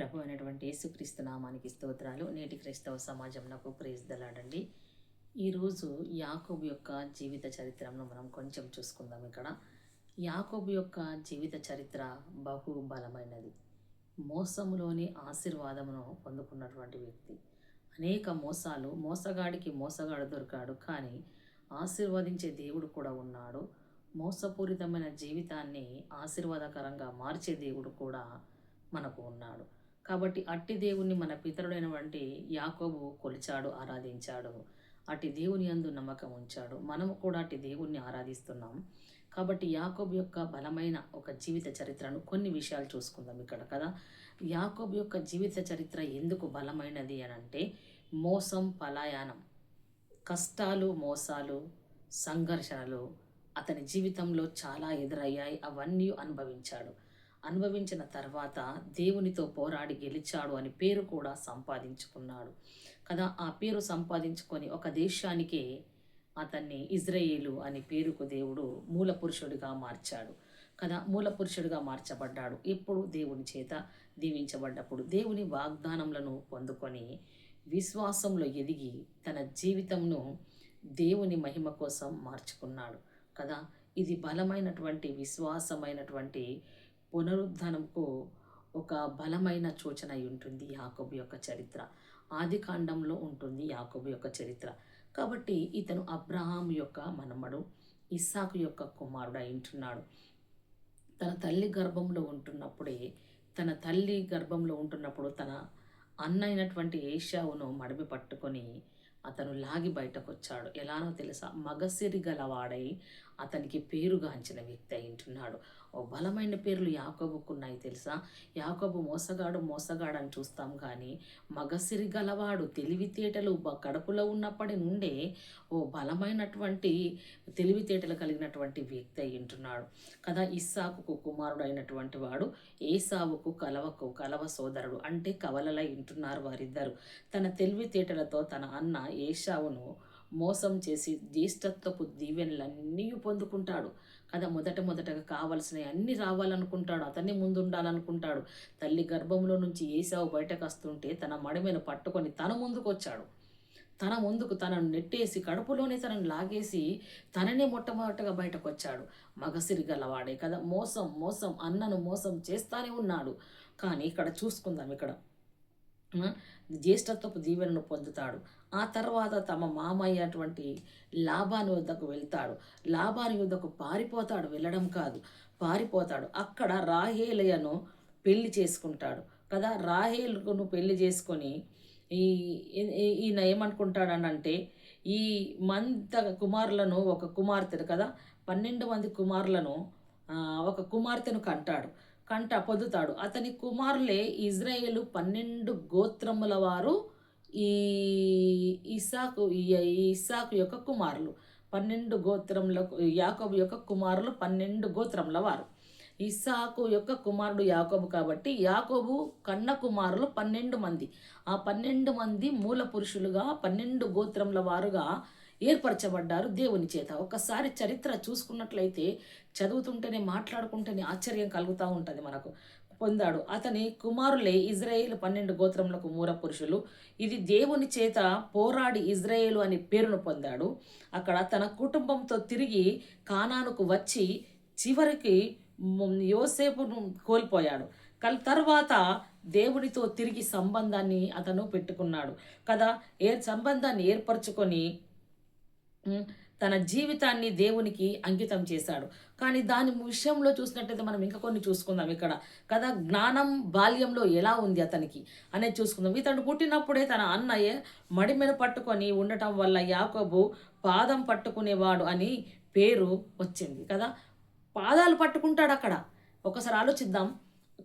ప్రభు అయినటువంటి యేసుక్రీస్తు నామానికి స్తోత్రాలు. నేటి క్రైస్తవ సమాజం నాకు ప్రేజ్ దలాడండి ఈరోజు యాకోబు యొక్క జీవిత చరిత్రను మనం కొంచెం చూసుకుందాం ఇక్కడ. యాకోబు యొక్క జీవిత చరిత్ర బహు బలమైనది. మోసములోని ఆశీర్వాదమును పొందుకున్నటువంటి వ్యక్తి. అనేక మోసాలు మోసగాడికి మోసగాడు దొరికాడు కానీ ఆశీర్వదించే దేవుడు కూడా ఉన్నాడు. మోసపూరితమైన జీవితాన్ని ఆశీర్వాదకరంగా మార్చే దేవుడు కూడా మనకు ఉన్నాడు. కాబట్టి అట్టి దేవుణ్ణి మన పితరుడైనటువంటి యాకోబు కొలిచాడు ఆరాధించాడు. అటు దేవుని యందు నమ్మకం ఉంచాడు. మనము కూడా అటు దేవుణ్ణి ఆరాధిస్తున్నాం. కాబట్టి యాకోబు యొక్క బలమైన ఒక జీవిత చరిత్రను కొన్ని విషయాలు చూసుకుందాం ఇక్కడ కదా. యాకోబు యొక్క జీవిత చరిత్ర ఎందుకు బలమైనది అని అంటే మోసం పలాయనం కష్టాలు మోసాలు సంఘర్షణలు అతని జీవితంలో చాలా ఎదురయ్యాయి. అవన్నీ అనుభవించాడు. అనుభవించిన తర్వాత దేవునితో పోరాడి గెలిచాడు అని పేరు కూడా సంపాదించుకున్నాడు. కదా ఆ పేరు సంపాదించుకొని ఒక దేశానికే అతన్ని ఇజ్రాయేలు అని పేరుకు దేవుడు మూల పురుషుడిగా మార్చాడు. కదా మూల పురుషుడిగా మార్చబడ్డాడు. ఎప్పుడు? దేవుని చేత దీవించబడ్డప్పుడు. దేవుని వాగ్దానములను పొందుకొని విశ్వాసంలో ఎదిగి తన జీవితంను దేవుని మహిమ కోసం మార్చుకున్నాడు. కదా ఇది బలమైనటువంటి విశ్వాసమైనటువంటి పునరుద్ధనంకు ఒక బలమైన సూచన అయి ఉంటుంది యాకోబు యొక్క చరిత్ర. ఆది కాండంలో ఉంటుంది యాకోబు యొక్క చరిత్ర. కాబట్టి ఇతను అబ్రహాం యొక్క మనమడు ఇస్సాకు యొక్క కుమారుడు అయింటున్నాడు తన తల్లి గర్భంలో ఉంటున్నప్పుడే తన తల్లి గర్భంలో ఉంటున్నప్పుడు తన అన్న అయినటువంటి ఏషావును మడిమి పట్టుకొని అతను లాగి బయటకు వచ్చాడు ఎలానో తెలుసా? మగసిరి గలవాడై అతనికి పేరుగాంచిన వ్యక్తి అయింటున్నాడు బలమైన పేర్లు యాకోబుకున్నాయి తెలుసా? యాకోబు మోసగాడు మోసగాడని చూస్తాం కానీ మగసిరి గలవాడు తెలివితేటలు కడుపులో ఉన్నప్పటి నుండే ఓ బలమైనటువంటి తెలివితేటలు కలిగినటువంటి వ్యక్తి అయింటున్నాడు కదా ఇస్సాకుకు కుమారుడు అయినటువంటి వాడు ఏసావుకు కలవకు కలవ సోదరుడు అంటే కవలలై ఉంటున్నారు వారిద్దరు. తన తెలివితేటలతో తన అన్న ఏషావును మోసం చేసి జ్యేష్ఠత్వపు దీవెనలన్నీ పొందుకుంటాడు. కదా మొదట మొదటగా కావలసినవి అన్నీ రావాలనుకుంటాడు అతన్ని ముందు ఉండాలనుకుంటాడు తల్లి గర్భంలో నుంచి ఏసావు బయటకు వస్తుంటే తన మడిమెను పట్టుకొని తన ముందుకు వచ్చాడు తన ముందుకు తనను నెట్టేసి కడుపులోనే తనను లాగేసి తననే మొట్టమొదటగా బయటకు వచ్చాడు మగసిరి గలవాడే కదా మోసం మోసం అన్నను మోసం చేస్తానే ఉన్నాడు. కానీ ఇక్కడ చూసుకుందాం ఇక్కడ. జ్యేష్ఠత్వపు దీవెనను పొందుతాడు. ఆ తర్వాత తమ మామయ్య అటువంటి లాభాని వద్దకు వెళ్తాడు. లాభాని వద్దకు పారిపోతాడు వెళ్ళడం కాదు. పారిపోతాడు. అక్కడ రాహేలయను పెళ్ళి చేసుకుంటాడు. కదా రాహేలును పెళ్ళి చేసుకొని ఈ ఈయన ఏమనుకుంటాడనంటే ఈ మంత కుమారులను ఒక కుమార్తెను కదా పన్నెండు మంది కుమారులను ఒక కుమార్తెను కంటాడు. కంట పొందుతాడు. అతని కుమారులే ఇజ్రాయేలు పన్నెండు గోత్రముల వారు ఈ ఇసాకు ఈ ఇసాకు యొక్క కుమారులు. పన్నెండు గోత్రములకు యాకోబు యొక్క కుమారులు పన్నెండు గోత్రముల వారు. ఇస్సాకు యొక్క కుమారుడు యాకోబు కాబట్టి యాకోబు కన్న కుమారులు పన్నెండు మంది. ఆ పన్నెండు మంది మూల పురుషులుగా పన్నెండు గోత్రముల వారుగా ఏర్పరచబడ్డారు దేవుని చేత. ఒకసారి చరిత్ర చూసుకున్నట్లయితే చదువుతుంటేనే మాట్లాడుకుంటేనే ఆశ్చర్యం కలుగుతూ ఉంటుంది మనకు. పొందాడు. అతని కుమారులే ఇజ్రాయేల్ పన్నెండు గోత్రములకు మూల పురుషులు. ఇది దేవుని చేత పోరాడి ఇజ్రాయేలు అని పేరును పొందాడు. అక్కడ తన కుటుంబంతో తిరిగి కానానుకు వచ్చి చివరికి యోసేపును కోల్పోయాడు. కల్ తర్వాత దేవుడితో తిరిగి సంబంధాన్ని అతను పెట్టుకున్నాడు. కదా? ఏ సంబంధాన్ని ఏర్పరచుకొని తన జీవితాన్ని దేవునికి అంకితం చేశాడు. కానీ దాని విషయంలో చూసినట్టయితే మనం ఇంకా కొన్ని చూసుకుందాం ఇక్కడ. కదా జ్ఞానం బాల్యంలో ఎలా ఉంది అతనికి అనేది చూసుకుందాం. ఇతడు పుట్టినప్పుడే తన అన్నయ్య మడిమెను పట్టుకొని ఉండటం వల్ల యాకబు పాదం పట్టుకునేవాడు అని పేరు వచ్చింది. కదా పాదాలు పట్టుకుంటాడు అక్కడ. ఒకసారి ఆలోచిద్దాం.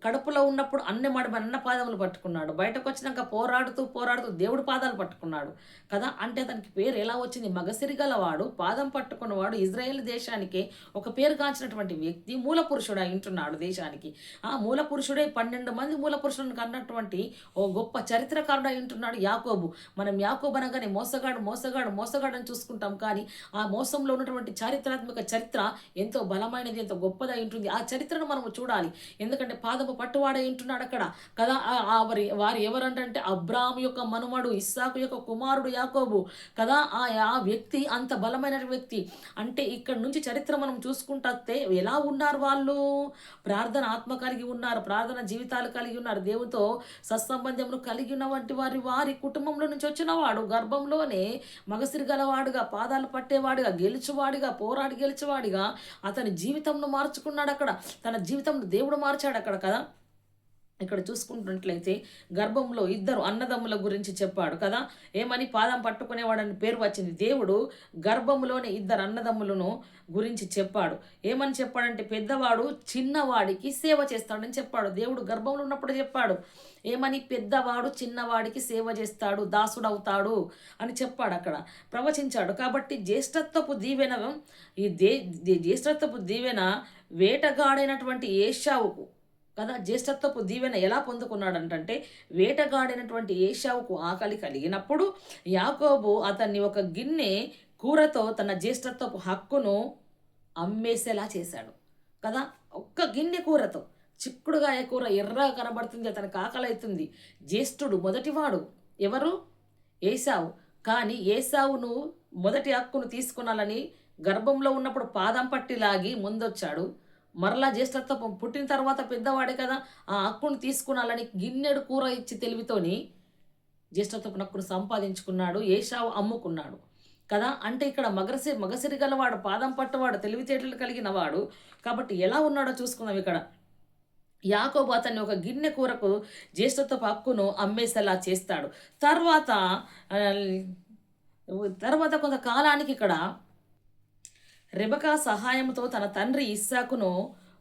కడుపులో ఉన్నప్పుడు అన్న మడి అన్న పాదములు పట్టుకున్నాడు. బయటకు వచ్చినాక పోరాడుతూ పోరాడుతూ దేవుడి పాదాలు పట్టుకున్నాడు. కదా? అంటే అతనికి పేరు ఎలా వచ్చింది? మగసిరిగలవాడు పాదం పట్టుకున్నవాడు ఇజ్రాయెల్ దేశానికే ఒక పేరు కాంచినటువంటి వ్యక్తి మూల పురుషుడు అయింటున్నాడు దేశానికి. ఆ మూల పురుషుడే పన్నెండు మంది మూల పురుషులను కన్నటువంటి ఓ గొప్ప చరిత్రకారుడు అయింటున్నాడు యాకోబు. మనం యాకోబు అనగానే మోసగాడు మోసగాడు మోసగాడు అని చూసుకుంటాం కానీ ఆ మోసంలో ఉన్నటువంటి చారిత్రాత్మక చరిత్ర ఎంతో బలమైనది ఎంతో గొప్పదై ఉంటుంది. ఆ చరిత్రను మనం చూడాలి. ఎందుకంటే పాదం పాదపు పట్టువాడ ఉంటున్నాడు అక్కడ. కదా ఆ- వారి వారు ఎవరంటే అబ్రాహం యొక్క మనుమడు ఇస్సాకు యొక్క కుమారుడు యాకోబు. కదా ఆ ఆ వ్యక్తి అంత బలమైన వ్యక్తి. అంటే ఇక్కడ నుంచి చరిత్ర మనం చూసుకుంటే ఎలా ఉన్నారు వాళ్ళు? ప్రార్థన ఆత్మ కలిగి ఉన్నారు ప్రార్థన జీవితాలు కలిగి ఉన్నారు. దేవుతో సత్సంబంధములు కలిగి ఉన్న వంటి వారి వారి కుటుంబంలో నుంచి వచ్చినవాడు గర్భంలోనే మగసిరి గలవాడుగా పాదాలు పట్టేవాడిగా గెలుచువాడిగా పోరాడి గెలిచేవాడిగా అతని జీవితంను మార్చుకున్నాడు అక్కడ. తన జీవితంలో దేవుడు మార్చాడు అక్కడ కదా. ఇక్కడ చూసుకుంటున్నట్లయితే గర్భంలో ఇద్దరు అన్నదమ్ముల గురించి చెప్పాడు కదా. ఏమని? పాదం పట్టుకునేవాడని పేరు వచ్చింది. దేవుడు గర్భంలోనే ఇద్దరు అన్నదమ్ములను గురించి చెప్పాడు. ఏమని చెప్పాడంటే పెద్దవాడు చిన్నవాడికి సేవ చేస్తాడని చెప్పాడు. దేవుడు గర్భంలో ఉన్నప్పుడు చెప్పాడు. ఏమని? పెద్దవాడు చిన్నవాడికి సేవ చేస్తాడు దాసుడవుతాడు అని చెప్పాడు అక్కడ. ప్రవచించాడు. కాబట్టి జ్యేష్ఠత్వపు దీవెన ఈ దే దే- జ్యేష్ఠత్వపు దీవెన వేటగాడైనటువంటి ఏషావుకు కదా? జ్యేష్ఠత్వపు దీవెన ఎలా పొందుకున్నాడంటే వేటగాడినటువంటి ఏషావుకు ఆకలి కలిగినప్పుడు యాకోబు అతన్ని ఒక గిన్నె కూరతో తన జ్యేష్ఠత్వపు హక్కును అమ్మేసేలా చేశాడు. కదా? ఒక్క గిన్నె కూరతో. చిక్కుడుగాయ కూర ఎర్రగా కనబడుతుంది అతనికి ఆకలి అవుతుంది జ్యేష్ఠుడు మొదటివాడు ఎవరు? ఏసావు కానీ ఏసావును మొదటి హక్కును తీసుకునాలని గర్భంలో ఉన్నప్పుడు పాదం పట్టి లాగి ముందొచ్చాడు. మరలా జ్యేష్ఠత్వం పుట్టిన తర్వాత పెద్దవాడే కదా ఆ హక్కును తీసుకునాలని గిన్నెడు కూర ఇచ్చి తెలివితోని జ్యేష్ఠత్వపు హక్కును సంపాదించుకున్నాడు ఏషావు అమ్ముకున్నాడు. కదా? అంటే ఇక్కడ మగసి మగసిరి గలవాడు పాదం పట్టవాడు తెలివితేటలు కలిగిన వాడు. కాబట్టి ఎలా ఉన్నాడో చూసుకుందాం ఇక్కడ. యాకోబు అతన్ని ఒక గిన్నె కూరకు జ్యేష్ఠత్వపు హక్కును అమ్మేసేలా చేస్తాడు. తర్వాత తర్వాత కొంత కాలానికి ఇక్కడ రెబకా సహాయంతో తన తండ్రి ఇస్సాకును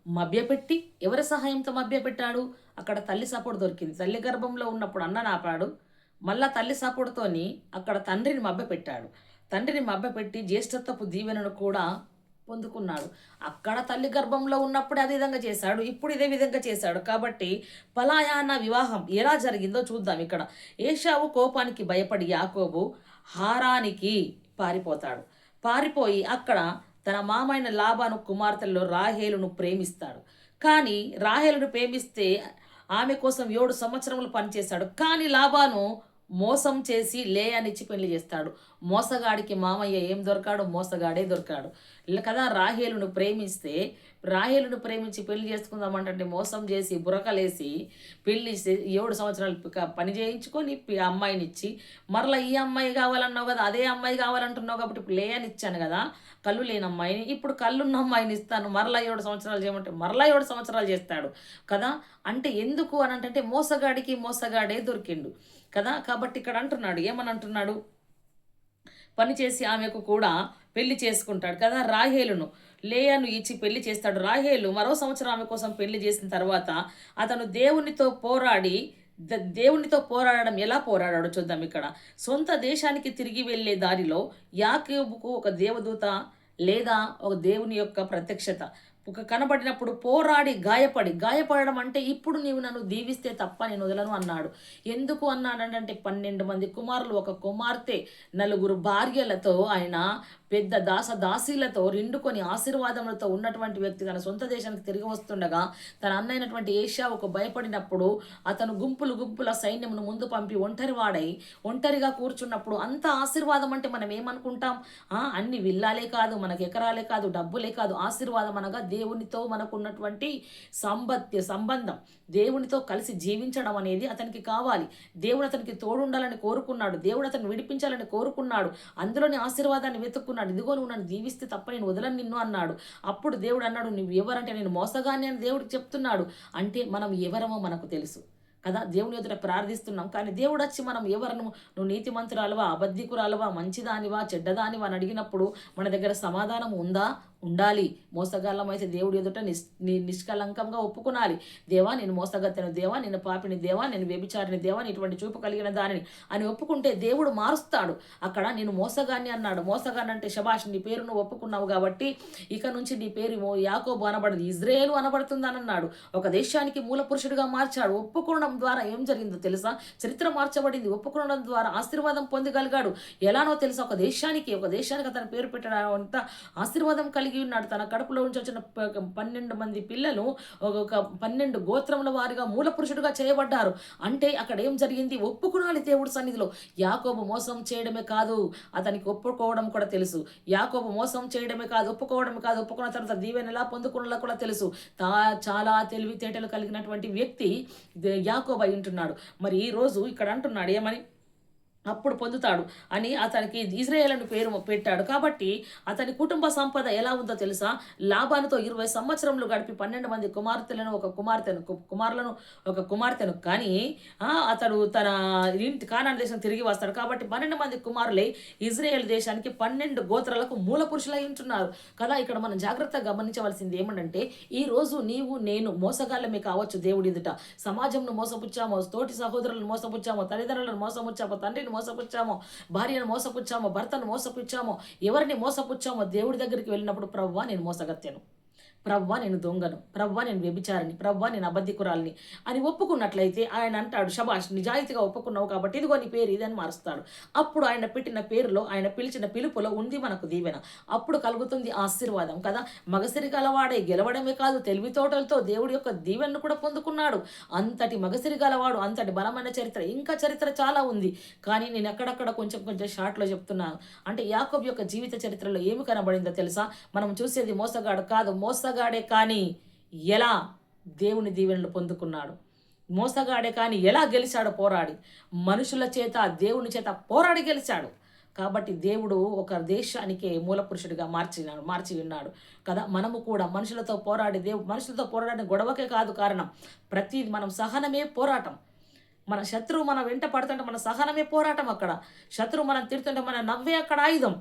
మభ్యపెట్టి ఎవరి సహాయంతో మభ్యపెట్టాడు? అక్కడ తల్లి సపోర్ట్ దొరికింది. తల్లి గర్భంలో ఉన్నప్పుడు అన్న నాపాడు. మళ్ళా తల్లి సపోర్ట్తోని అక్కడ తండ్రిని మభ్యపెట్టాడు. తండ్రిని మభ్యపెట్టి జ్యేష్ఠత్వపు దీవెనను కూడా పొందుకున్నాడు. అక్కడ తల్లి గర్భంలో ఉన్నప్పుడు అదే విధంగా చేశాడు. ఇప్పుడు ఇదే విధంగా చేశాడు. కాబట్టి పలాయాన వివాహం ఎలా జరిగిందో చూద్దాం ఇక్కడ. ఏషావు కోపానికి భయపడి యాకోబు హారానికి పారిపోతాడు. పారిపోయి అక్కడ తన మామైన లాభాను కుమార్తెల్లో రాహేలును ప్రేమిస్తాడు. కానీ రాహేలును ప్రేమిస్తే ఆమె కోసం ఏడు సంవత్సరములు పనిచేశాడు. కానీ లాభాను మోసం చేసి లే అనిచ్చి పెళ్ళి చేస్తాడు. మోసగాడికి మామయ్య ఏం దొరకాడు మోసగాడే దొరకాడు. ఇలా కదా రాహేలును ప్రేమిస్తే రాహేలును ప్రేమించి పెళ్ళి చేసుకుందామంటే మోసం చేసి బురకలేసి పెళ్ళి ఏడు సంవత్సరాలు పని చేయించుకొని పి- అమ్మాయిని ఇచ్చి మరలా ఈ అమ్మాయి కావాలన్నావు కదా అదే అమ్మాయి కావాలంటున్నావు కాబట్టి ఇప్పుడు లే అని ఇచ్చాను కదా కళ్ళు లేని అమ్మాయిని ఇప్పుడు కళ్ళున్న అమ్మాయిని ఇస్తాను మరలా ఏడు సంవత్సరాలు చేయమంటే మరలా ఏడు సంవత్సరాలు చేస్తాడు కదా. అంటే ఎందుకు అని అంటే మోసగాడికి మోసగాడే దొరికిండు. కదా? కాబట్టి ఇక్కడ అంటున్నాడు. ఏమని అంటున్నాడు పనిచేసి ఆమెకు కూడా పెళ్ళి చేసుకుంటాడు కదా రాహేలును. లేయను ఇచ్చి పెళ్ళి చేస్తాడు. రాహేలు మరో సంవత్సరం ఆమె కోసం పెళ్ళి చేసిన తర్వాత అతను దేవునితో పోరాడి దేవునితో పోరాడడం ఎలా పోరాడాడో చూద్దాం ఇక్కడ. సొంత దేశానికి తిరిగి వెళ్ళే దారిలో యాకేబుకు ఒక దేవదూత లేదా ఒక దేవుని యొక్క ప్రత్యక్షత కనబడినప్పుడు పోరాడి గాయపడి గాయపడడం అంటే ఇప్పుడు నీవు నన్ను దీవిస్తే తప్ప నేను వదలను అన్నాడు. ఎందుకు అన్నాడంటే పన్నెండు మంది కుమారులు ఒక కుమార్తె నలుగురు భార్యలతో ఆయన పెద్ద దాస దాసీలతో రెండుకొని ఆశీర్వాదములతో ఉన్నటువంటి వ్యక్తి తన సొంత దేశానికి తిరిగి వస్తుండగా తన అన్నైనటువంటి ఏషియావుకు భయపడినప్పుడు అతను గుంపులు గుంపుల సైన్యమును ముందు పంపి ఒంటరి వాడై ఒంటరిగా కూర్చున్నప్పుడు అంత ఆశీర్వాదం అంటే మనం ఏమనుకుంటాం? అన్ని విల్లాలే కాదు మనకి ఎకరాలే కాదు డబ్బులే కాదు ఆశీర్వాదం అనగా దేవునితో మనకున్నటువంటి సంబత్య సంబంధం. దేవునితో కలిసి జీవించడం అనేది అతనికి కావాలి. దేవుడు అతనికి తోడుండాలని కోరుకున్నాడు దేవుడు అతను విడిపించాలని కోరుకున్నాడు. అందులోని ఆశీర్వాదాన్ని వెతుక్కున్నాడు. ఇదిగో నువ్వు నన్ను దీవిస్తే తప్ప నేను వదలను నిన్ను అన్నాడు. అప్పుడు దేవుడు అన్నాడు నువ్వు ఎవరంటే నేను మోసగాన్ని అని దేవుడికి చెప్తున్నాడు. అంటే మనం ఎవరమో మనకు తెలుసు కదా. దేవుని ఎదుట ప్రార్థిస్తున్నాం. కానీ దేవుడు వచ్చి మనం ఎవరను నువ్వు నీతిమంతురాలువా అబద్ధికురాలువా మంచిదానివా చెడ్డదానివా అని అడిగినప్పుడు మన దగ్గర సమాధానం ఉందా? ఉండాలి. మోసగాళ్ళం అయితే దేవుడు ఎదుట నిష్ నిష్కలంకంగా ఒప్పుకునాలి. దేవా నేను మోసగత్తెను. దేవా నేను పాపిని. దేవా నేను వ్యభిచారిని. దేవా ఇటువంటి చూపు కలిగిన దానిని అని ఒప్పుకుంటే దేవుడు మారుస్తాడు. అక్కడ నేను మోసగాన్ని అన్నాడు. మోసగాన్ని అంటే శబాష్ నీ పేరును ఒప్పుకున్నావు కాబట్టి ఇక నుంచి నీ పేరు యాకోబు అనబడదు. ఇజ్రాయేలు అనబడుతుందని అన్నాడు ఒక దేశానికి మూల పురుషుడిగా మార్చాడు. ఒప్పుకోవడం ద్వారా ఏం జరిగిందో తెలుసా? చరిత్ర మార్చబడింది. ఒప్పుకోవడం ద్వారా ఆశీర్వాదం పొందగలిగాడు. ఎలానో తెలుసా? ఒక దేశానికి ఒక దేశానికి అతని పేరు పెట్టడం అంత ఆశీర్వాదం కలిగి కలిగి ఉన్నాడు. తన కడుపులో నుంచి వచ్చిన ప- పన్నెండు మంది పిల్లలు ఒక పన్నెండు గోత్రముల వారిగా మూల పురుషుడుగా చేయబడ్డారు. అంటే అక్కడ ఏం జరిగింది? ఒప్పుకునాలి దేవుడి సన్నిధిలో. యాకోబు మోసం చేయడమే కాదు అతనికి ఒప్పుకోవడం కూడా తెలుసు. యాకోబు మోసం చేయడమే కాదు ఒప్పుకోవడమే కాదు ఒప్పుకున్న తర్వాత దీవెన ఎలా పొందుకున్నలా కూడా తెలుసు. తా చాలా తెలివితేటలు కలిగినటువంటి వ్యక్తి యాకోబ యాకోబు అయి ఉంటున్నాడు. మరి ఈ రోజు ఇక్కడ అంటున్నాడు ఏమని? అప్పుడు పొందుతాడు అని అతనికి ఇజ్రాయేల్ అని పేరు పెట్టాడు. కాబట్టి అతని కుటుంబ సంపద ఎలా ఉందో తెలుసా? లాభాలతో ఇరవై సంవత్సరంలో గడిపి పన్నెండు మంది కుమార్తెలను ఒక కుమార్తెను కుమారులను ఒక కుమార్తెను. కానీ అతడు తన ఇంటి కానాన్ దేశం తిరిగి వస్తాడు. కాబట్టి పన్నెండు మంది కుమారులై ఇజ్రాయేల్ దేశానికి పన్నెండు గోత్రాలకు మూల పురుషులై ఉంటున్నారు. కదా ఇక్కడ మనం జాగ్రత్తగా గమనించవలసింది ఏమంటే ఈ రోజు నీవు నేను మోసగాళ్ళమే కావచ్చు దేవుడి ఎదుట. సమాజంను మోసపుచ్చామో తోటి సహోదరులను మోసపుచ్చామో తల్లిదండ్రులను మోసపుచ్చామో తండ్రిని మోసపుచ్చామో భార్యను మోసపుచ్చామో భర్తను మోసపుచ్చామో ఎవరిని మోసపుచ్చామో దేవుడి దగ్గరికి వెళ్ళినప్పుడు ప్రభువా నేను మోసగత్తాను. ప్రవ్వా నేను దొంగను ప్రవ్వా నేను వ్యభిచారిని ప్రవ్వా నేను అబద్ధికురాలిని అని ఒప్పుకున్నట్లయితే ఆయన అంటాడు శబాష్ నిజాయితీగా ఒప్పుకున్నావు కాబట్టి ఇదిగో నీ పేరు ఇదని మారుస్తాడు. అప్పుడు ఆయన పెట్టిన పేరులో ఆయన పిలిచిన పిలుపులో ఉంది మనకు దీవెన. అప్పుడు కలుగుతుంది ఆశీర్వాదం కదా? మగసిరి గలవాడే గెలవడమే కాదు తెలివితోటలతో దేవుడి యొక్క దీవెనను కూడా పొందుకున్నాడు. అంతటి మగసిరి గలవాడు అంతటి బలమైన చరిత్ర ఇంకా చరిత్ర చాలా ఉంది. కానీ నేను ఎక్కడక్కడ కొంచెం కొంచెం షార్ట్లో చెప్తున్నాను అంటే యాకోబ్ యొక్క జీవిత చరిత్రలో ఏమి కనబడిందో తెలుసా? మనం చూసేది మోసగాడు కాదు మోసగాడే కానీ ఎలా దేవుని దీవెనలు పొందుకున్నాడు? మోసగాడే కానీ ఎలా గెలిచాడో పోరాడి. మనుషుల చేత దేవుని చేత పోరాడి గెలిచాడు. కాబట్టి దేవుడు ఒక దేశానికే మూల పురుషుడిగా మార్చినాడు మార్చి ఉన్నాడు. కదా మనము కూడా మనుషులతో పోరాడి దేవు మనుషులతో పోరాడని గొడవకే కాదు కారణం ప్రతి మనం సహనమే పోరాటం. మన శత్రువు మన వెంట పడుతుంటే మన సహనమే పోరాటం అక్కడ. శత్రువు మనం తిడుతుంటే మన నవ్వే అక్కడ ఆయుధం.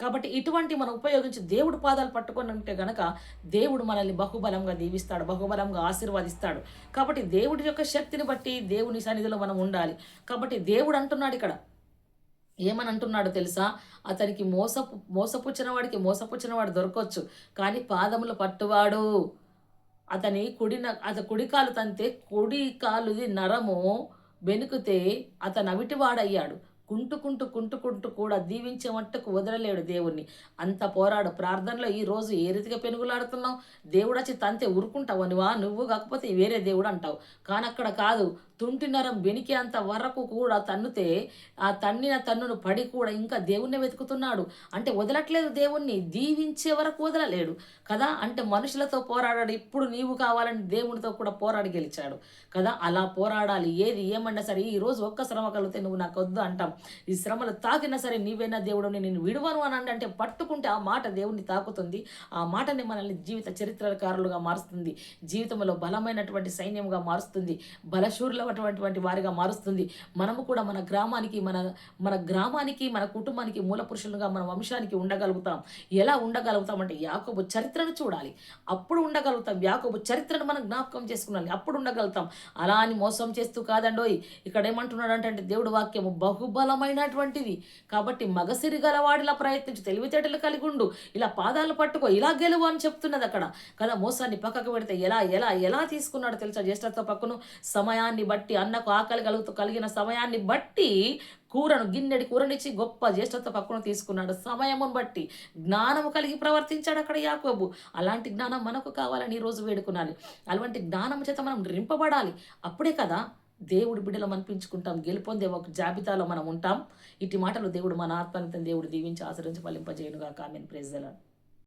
కాబట్టి ఇటువంటి మనం ఉపయోగించి దేవుడు పాదాలు పట్టుకొని ఉంటే గనక దేవుడు మనల్ని బహుబలంగా దీవిస్తాడు బహుబలంగా ఆశీర్వదిస్తాడు. కాబట్టి దేవుడి యొక్క శక్తిని బట్టి దేవుని సన్నిధిలో మనం ఉండాలి. కాబట్టి దేవుడు అంటున్నాడు ఇక్కడ. ఏమని అంటున్నాడు తెలుసా? అతనికి మోసపు మోసపుచ్చిన వాడికి మోసపుచ్చిన వాడు దొరకవచ్చు కానీ పాదములు పట్టువాడు. అతని కుడిన అత కుడికాలు తంతే కుడి కాలుది నరము వెనుకుతే అతను అవిటివాడయ్యాడు. కుంటుకుంటూ కుంటుకుంటూ కూడా దీవించే మట్టుకు వదలలేడు దేవుణ్ణి. అంత పోరాడు ప్రార్థనలో ఈ రోజు ఏ రీతిగా పెనుగులాడుతున్నావు? దేవుడు వచ్చి తంతే ఊరుకుంటావు వా నువ్వు కాకపోతే వేరే దేవుడు అంటావు. కానీ అక్కడ కాదు తుంటి నరం వెనికి అంత వరకు కూడా తన్నుతే ఆ తన్నిన తన్నును పడి కూడా ఇంకా దేవుణ్ణి వెతుకుతున్నాడు. అంటే వదలట్లేదు దేవుణ్ణి దీవించే వరకు వదలలేడు. కదా? అంటే మనుషులతో పోరాడాడు ఇప్పుడు నీవు కావాలని దేవునితో కూడా పోరాడి గెలిచాడు. కదా? అలా పోరాడాలి ఏది ఏమన్నా సరే ఈ రోజు ఒక్క శ్రమ కలిగితే నువ్వు నాకు వద్దు అంటాం. ఈ శ్రమలు తాకినా సరే నీవేనా దేవుడు నేను విడువను అని అంటే- పట్టుకుంటే ఆ మాట దేవుడిని తాకుతుంది. ఆ మాటని మనల్ని జీవిత చరిత్రకారులుగా మారుస్తుంది. జీవితంలో బలమైనటువంటి సైన్యంగా మారుస్తుంది. బలశూరులైనటువంటి వారిగా మారుస్తుంది. మనము కూడా మన గ్రామానికి మన మన గ్రామానికి మన కుటుంబానికి మూల పురుషులుగా మన వంశానికి ఉండగలుగుతాం. ఎలా ఉండగలుగుతాం అంటే యాకోబు చరిత్రను చూడాలి. అప్పుడు ఉండగలుగుతాం. యాకోబు చరిత్రను మనం జ్ఞాపకం చేసుకున్నాలి. అప్పుడు ఉండగలుగుతాం. అలా అని మోసం చేస్తూ కాదండోయ్. ఇక్కడ ఏమంటున్నాడు అంటే దేవుడు వాక్యము బహుబల బహుబలమైనటువంటిది కాబట్టి మగసిరి గలవాడిలా ప్రయత్నించి తెలివితేటలు కలిగి ఉండు ఇలా పాదాలు పట్టుకో ఇలా గెలువు అని చెప్తున్నది అక్కడ. కదా మోసాన్ని పక్కకు పెడితే ఎలా ఎలా ఎలా తీసుకున్నాడు తెలుసా జ్యేష్ఠతో పక్కను? సమయాన్ని బట్టి అన్నకు ఆకలి కలుగుతూ కలిగిన సమయాన్ని బట్టి కూరను గిన్నెడి కూరనిచ్చి గొప్ప జ్యేష్ఠత పక్కన తీసుకున్నాడు. సమయమును బట్టి జ్ఞానము కలిగి ప్రవర్తించాడు అక్కడ యాకోబు. అలాంటి జ్ఞానం మనకు కావాలని ఈ రోజు వేడుకునాలి అలాంటి జ్ఞానం చేత మనం రింపబడాలి. అప్పుడే కదా దేవుడి బిడ్డలం అనిపించుకుంటాం గెలుపొందే ఒక జాబితాలో మనం ఉంటాం. ఇటు మాటలు దేవుడు మన ఆత్మనితం దేవుడు దీవించి ఆచరించి ఫలింపజేయనుగా కామెన్ ప్రేజ్